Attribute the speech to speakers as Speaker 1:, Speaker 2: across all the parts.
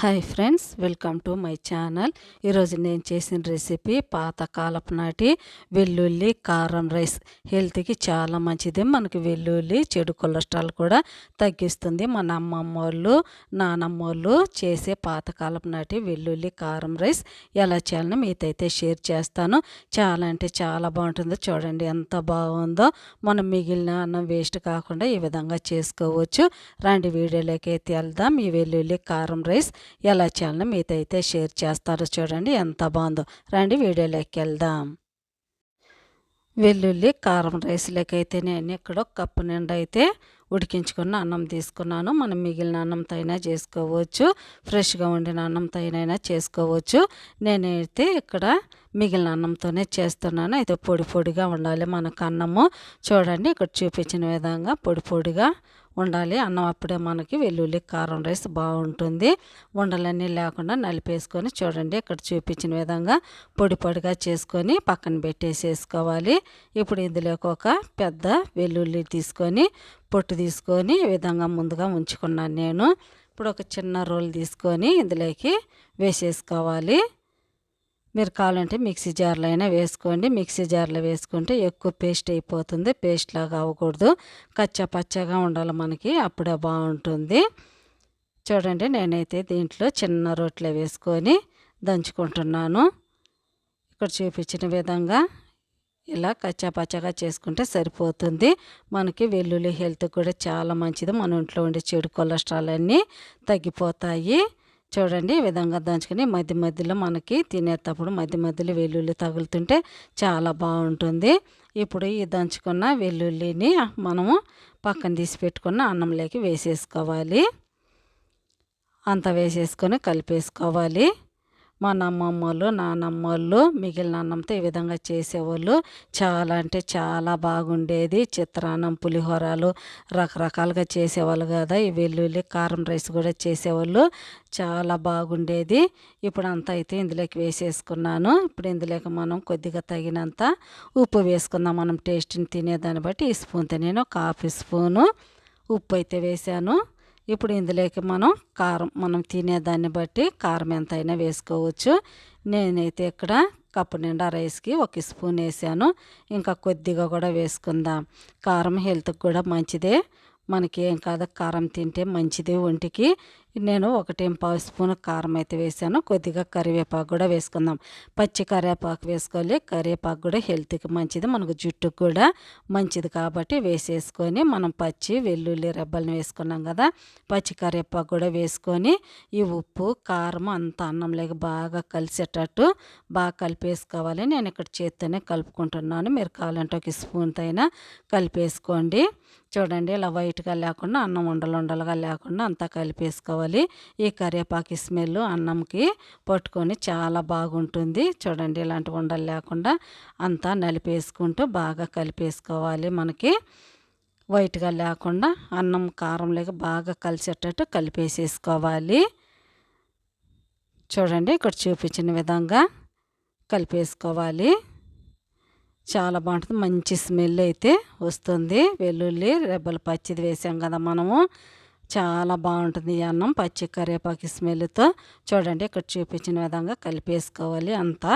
Speaker 1: Hi friends welcome to my channel. ఈరోజు నేను చేసిన రెసిపీ పాతకాలపు నాటి వెల్లుల్లి కారం రైస్. హెల్త్కి చాలా మంచిది. మనకి వెల్లుల్లి చెడు కొలెస్ట్రాల్ కూడా తగ్గిస్తుంది. మన అమ్మమ్మ వాళ్ళు నానమ్మ వాళ్ళు చేసే పాతకాలపు నాటి వెల్లుల్లి కారం రైస్ ఎలా చేయాలని మీతైతే షేర్ చేస్తాను. చాలా అంటే చాలా బాగుంటుంది. చూడండి ఎంత బాగుందో. మనం మిగిలిన అన్నం వేస్ట్ కాకుండా ఈ విధంగా చేసుకోవచ్చు. రండి వీడియోలోకి అయితే వెళ్దాం. ఈ వెల్లుల్లి కారం రైస్ ఎలా చేయాలని మీతో అయితే షేర్ చేస్తారో చూడండి. ఎంత బాగుందో. రండి వీడియోలోకి వెళ్దాం. వెల్లుల్లి కారం రైస్లోకి అయితే నేను ఇక్కడ ఒక కప్పు నిండా అయితే ఉడికించుకున్న అన్నం తీసుకున్నాను. మనం మిగిలిన అన్నంతో అయినా చేసుకోవచ్చు. ఫ్రెష్గా వండిన అన్నంతో అయినా చేసుకోవచ్చు. నేనైతే ఇక్కడ మిగిలిన అన్నంతోనే చేస్తున్నాను. అయితే పొడి పొడిగా ఉండాలి మనకు అన్నము చూడండి ఇక్కడ చూపించిన విధంగా పొడి పొడిగా ఉండాలి. అన్నం అప్పుడే మనకి వెల్లుల్లి కారం రైస్ బాగుంటుంది. ఉండలన్నీ లేకుండా నలిపేసుకొని చూడండి ఇక్కడ చూపించిన విధంగా పొడి పొడిగా చేసుకొని పక్కన పెట్టేసేసుకోవాలి. ఇప్పుడు ఇందులోకి ఒక పెద్ద వెల్లుల్లి తీసుకొని పొట్టు తీసుకొని ఈ విధంగా ముందుగా ఉంచుకున్నాను నేను. ఇప్పుడు ఒక చిన్న రోల్ తీసుకొని ఇందులోకి వేసేసుకోవాలి. మీరు కావాలంటే మిక్సీ జార్లో అయినా వేసుకోండి. మిక్సీ జార్లో వేసుకుంటే ఎక్కువ పేస్ట్ అయిపోతుంది. పేస్ట్ లాగా అవ్వకూడదు. కచ్చా పచ్చగా ఉండాలి మనకి. అప్పుడే బాగుంటుంది. చూడండి నేనైతే దీంట్లో చిన్న రొట్టెలు వేసుకొని దంచుకుంటున్నాను. ఇక్కడ చూపించిన విధంగా ఇలా కచ్చా పచ్చగా చేసుకుంటే సరిపోతుంది. మనకి వెల్లుల్లి హెల్త్ కూడా చాలా మంచిది. మన ఇంట్లో ఉండే చెడు కొలెస్ట్రాల్ అన్నీ తగ్గిపోతాయి. చూడండి ఈ విధంగా దంచుకొని మధ్య మధ్యలో మనకి తినేటప్పుడు మధ్య మధ్యలో వెల్లుల్లి తగులుతుంటే చాలా బాగుంటుంది. ఇప్పుడు ఈ దంచుకున్న వెల్లుల్లిని మనము పక్కన తీసి పెట్టుకున్న అన్నంలోకి వేసేసుకోవాలి. అంత వేసేసుకొని కలిపేసుకోవాలి. మా నమ్మమ్మలు వాళ్ళు మిగిలిన అన్నంతో ఈ విధంగా చేసేవాళ్ళు. చాలా అంటే చాలా బాగుండేది. చిత్రాన్నం పులిహోరాలు రకరకాలుగా చేసేవాళ్ళు కదా. ఈ వెల్లుల్లి కారం రైస్ కూడా చేసేవాళ్ళు. చాలా బాగుండేది. ఇప్పుడు అంతా అయితే ఇందులోకి వేసేసుకున్నాను. ఇప్పుడు ఇందులోకి మనం కొద్దిగా తగినంత ఉప్పు వేసుకుందాం. మనం టేస్ట్ని తినేదాన్ని బట్టి ఈ స్పూన్తో నేను ఒక హాఫ్ స్పూను ఉప్పు అయితే వేసాను. ఇప్పుడు ఇందులోకి మనం కారం మనం తినేదాన్ని బట్టి కారం ఎంతైనా వేసుకోవచ్చు. నేనైతే ఇక్కడ కప్పు నిండా రైస్కి ఒక స్పూన్ వేసాను. ఇంకా కొద్దిగా కూడా వేసుకుందాం. కారం హెల్త్కి కూడా మంచిదే. మనకి ఏం కాదు కారం తింటే మంచిది ఒంటికి. నేను ఒకటి పావు స్పూన్ కారం అయితే వేసాను. కొద్దిగా కరివేపాకు కూడా వేసుకుందాం. పచ్చి కరివేపాకు వేసుకోవాలి. కరివేపాకు కూడా హెల్త్కి మంచిది. మనకు జుట్టుకు కూడా మంచిది కాబట్టి వేసేసుకొని మనం పచ్చి వెల్లుల్లి రెబ్బలను వేసుకున్నాం కదా పచ్చి కరివేపాకు కూడా వేసుకొని ఈ ఉప్పు కారం అంత అన్నంలోకి బాగా కలిసేటట్టు బాగా కలిపేసుకోవాలి. నేను ఇక్కడ చేత్తోనే కలుపుకుంటున్నాను. మీరు కావాలంటే ఒక స్పూన్తో అయినా కలిపేసుకోండి. చూడండి ఇలా వైట్గా లేకుండా అన్నం ఉండలు ఉండలుగా లేకుండా అంతా కలిపేసుకోవాలి. ఈ కరివేపాకు స్మెల్ అన్నంకి పట్టుకొని చాలా బాగుంటుంది. చూడండి ఇలాంటి ఉండలు లేకుండా అంతా నలిపేసుకుంటూ బాగా కలిపేసుకోవాలి మనకి. వైట్గా లేకుండా అన్నం కారం లేక బాగా కలిసేటట్టు కలిపేసేసుకోవాలి. చూడండి ఇక్కడ చూపించిన విధంగా కలిపేసుకోవాలి. చాలా బాగుంటుంది. మంచి స్మెల్ అయితే వస్తుంది. వెల్లుల్లి రెబ్బలు పచ్చిది వేసాం కదా మనము. చాలా బాగుంటుంది ఈ అన్నం. పచ్చి కరివేపాకు స్మెల్తో చూడండి ఇక్కడ చూపించిన విధంగా కలిపేసుకోవాలి. అంతా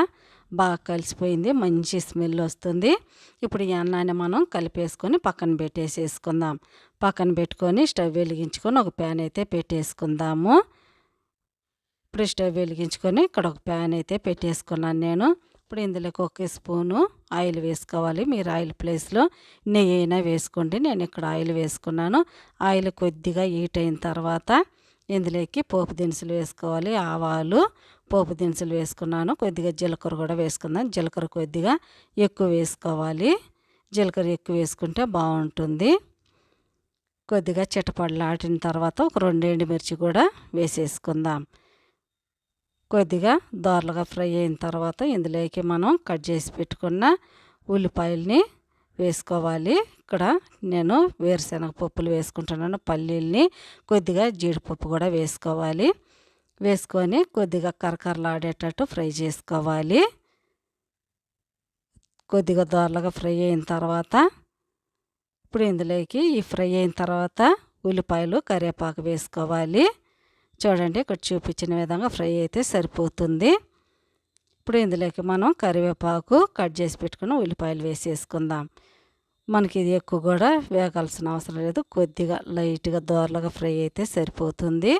Speaker 1: బాగా కలిసిపోయింది మంచి స్మెల్ వస్తుంది. ఇప్పుడు ఈ అన్నాన్ని మనం కలిపేసుకొని పక్కన పెట్టేసేసుకుందాం. పక్కన పెట్టుకొని స్టవ్ వెలిగించుకొని ఒక ప్యాన్ అయితే పెట్టేసుకుందాము. ఇప్పుడు స్టవ్ వెలిగించుకొని ఇక్కడ ఒక ప్యాన్ అయితే పెట్టేసుకున్నాను నేను. ఇప్పుడు ఇందులోకి ఒక స్పూను ఆయిల్ వేసుకోవాలి. మీరు ఆయిల్ ప్లేస్లో నెయ్యి అయినా వేసుకోండి. నేను ఇక్కడ ఆయిల్ వేసుకున్నాను. ఆయిల్ కొద్దిగా హీట్ అయిన తర్వాత ఇందులోకి పోపు దినుసులు వేసుకోవాలి. ఆవాలు పోపు దినుసులు వేసుకున్నాను. కొద్దిగా జీలకర్ర కూడా వేసుకుందాం. జీలకర్ర కొద్దిగా ఎక్కువ వేసుకోవాలి. జీలకర్ర ఎక్కువ వేసుకుంటే బాగుంటుంది. కొద్దిగా చిటపడలాటిన తర్వాత ఒక రెండు ఎండుమిర్చి కూడా వేసేసుకుందాం. కొద్దిగా దోరలుగా ఫ్రై అయిన తర్వాత ఇందులోకి మనం కట్ చేసి పెట్టుకున్న ఉల్లిపాయల్ని వేసుకోవాలి. ఇక్కడ నేను వేరుశనగ పప్పులు వేసుకుంటున్నాను. పల్లీల్ని కొద్దిగా జీడిపప్పు కూడా వేసుకోవాలి. వేసుకొని కొద్దిగా కరకరలాడేటట్టు ఫ్రై చేసుకోవాలి. కొద్దిగా దోరలుగా ఫ్రై అయిన తర్వాత ఇప్పుడు ఇందులోకి ఈ ఫ్రై అయిన తర్వాత ఉల్లిపాయలు కరివేపాకు వేసుకోవాలి. చూడండి ఇక్కడ చూపించిన విధంగా ఫ్రై అయితే సరిపోతుంది. ఇప్పుడు ఇందులోకి మనం కరివేపాకు కట్ చేసి పెట్టుకుని ఉల్లిపాయలు వేసేసుకుందాం. మనకి ఇది ఎక్కువ కూడా వేగాల్సిన అవసరం లేదు. కొద్దిగా లైట్గా దోరలుగా ఫ్రై అయితే సరిపోతుంది.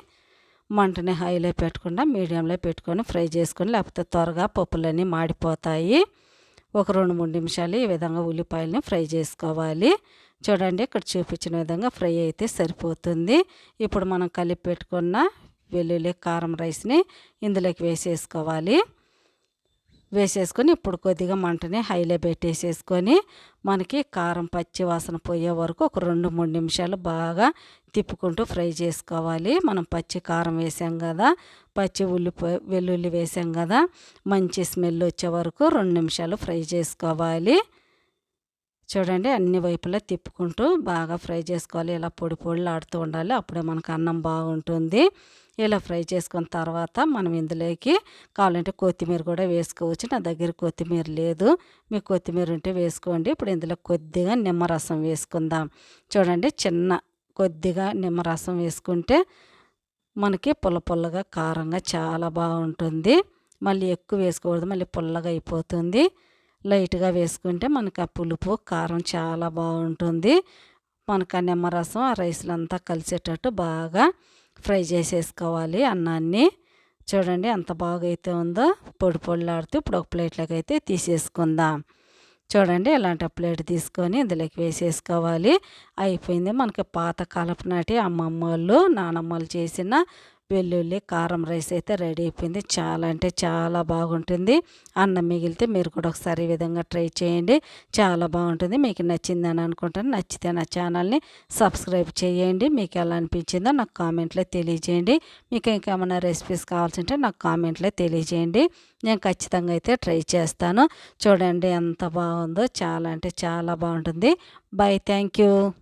Speaker 1: మంటని హైలో పెట్టకుండా మీడియంలో పెట్టుకొని ఫ్రై చేసుకొని లేకపోతే త్వరగా పప్పులన్నీ మాడిపోతాయి. ఒక రెండు మూడు నిమిషాలు ఈ విధంగా ఉల్లిపాయలని ఫ్రై చేసుకోవాలి. చూడండి ఇక్కడ చూపించిన విధంగా ఫ్రై అయితే సరిపోతుంది. ఇప్పుడు మనం కలిపి పెట్టుకున్న వెల్లుల్లి కారం రైస్ని ఇందులోకి వేసేసుకోవాలి. వేసేసుకొని ఇప్పుడు కొద్దిగా మంటని హైలో పెట్టేసేసుకొని మనకి కారం పచ్చి వాసన పోయే వరకు ఒక రెండు మూడు నిమిషాలు బాగా తిప్పుకుంటూ ఫ్రై చేసుకోవాలి. మనం పచ్చి కారం వేసాం కదా పచ్చి ఉల్లిపాయ వెల్లుల్లి వేసాం కదా మంచి స్మెల్ వచ్చే వరకు రెండు నిమిషాలు ఫ్రై చేసుకోవాలి. చూడండి అన్ని వైపులా తిప్పుకుంటూ బాగా ఫ్రై చేసుకోవాలి. ఇలా పొడి పొడిలు ఆడుతూ ఉండాలి. అప్పుడే మనకు అన్నం బాగుంటుంది. ఇలా ఫ్రై చేసుకున్న తర్వాత మనం ఇందులోకి కావాలంటే కొత్తిమీర కూడా వేసుకోవచ్చు. నా దగ్గర కొత్తిమీర లేదు. మీకు కొత్తిమీర ఉంటే వేసుకోండి. ఇప్పుడు ఇందులో కొద్దిగా నిమ్మరసం వేసుకుందాం. చూడండి చిన్న కొద్దిగా నిమ్మరసం వేసుకుంటే మనకి పుల్ల పుల్లగా కారంగా చాలా బాగుంటుంది. మళ్ళీ ఎక్కువ వేసుకోకూడదు. మళ్ళీ పుల్లగా అయిపోతుంది. లైట్గా వేసుకుంటే మనకు ఆ పులుపు కారం చాలా బాగుంటుంది. మనకు ఆ నిమ్మరసం ఆ రైస్లంతా కలిసేటట్టు బాగా ఫ్రై చేసేసుకోవాలి అన్నాన్ని. చూడండి ఎంత బాగా అయితే ఉందో పొడి పొడిలాడుతూ ఇప్పుడు ఒక ప్లేట్లోకి అయితే తీసేసుకుందాం. చూడండి ఇలాంటి ప్లేట్ తీసుకొని ఇందులోకి వేసేసుకోవాలి. అయిపోయింది మనకి పాత కలపనాటి నాటి అమ్మమ్మ వాళ్ళు నానమ్మలు చేసిన వెల్లుల్లి కారం రైస్ అయితే రెడీ అయిపోయింది. చాలా అంటే చాలా బాగుంటుంది. అన్నం మిగిలితే మీరు కూడా ఒకసారి ఈ విధంగా ట్రై చేయండి. చాలా బాగుంటుంది. మీకు నచ్చిందని అనుకుంటాను. నచ్చితే నా ఛానల్ని సబ్స్క్రైబ్ చేయండి. మీకు ఎలా అనిపించిందో నాకు కామెంట్లో తెలియజేయండి. మీకు ఇంకేమైనా రెసిపీస్ కావాల్సింటే నాకు కామెంట్లో తెలియజేయండి. నేను ఖచ్చితంగా అయితే ట్రై చేస్తాను. చూడండి ఎంత బాగుందో. చాలా అంటే చాలా బాగుంటుంది. బై. Thank you.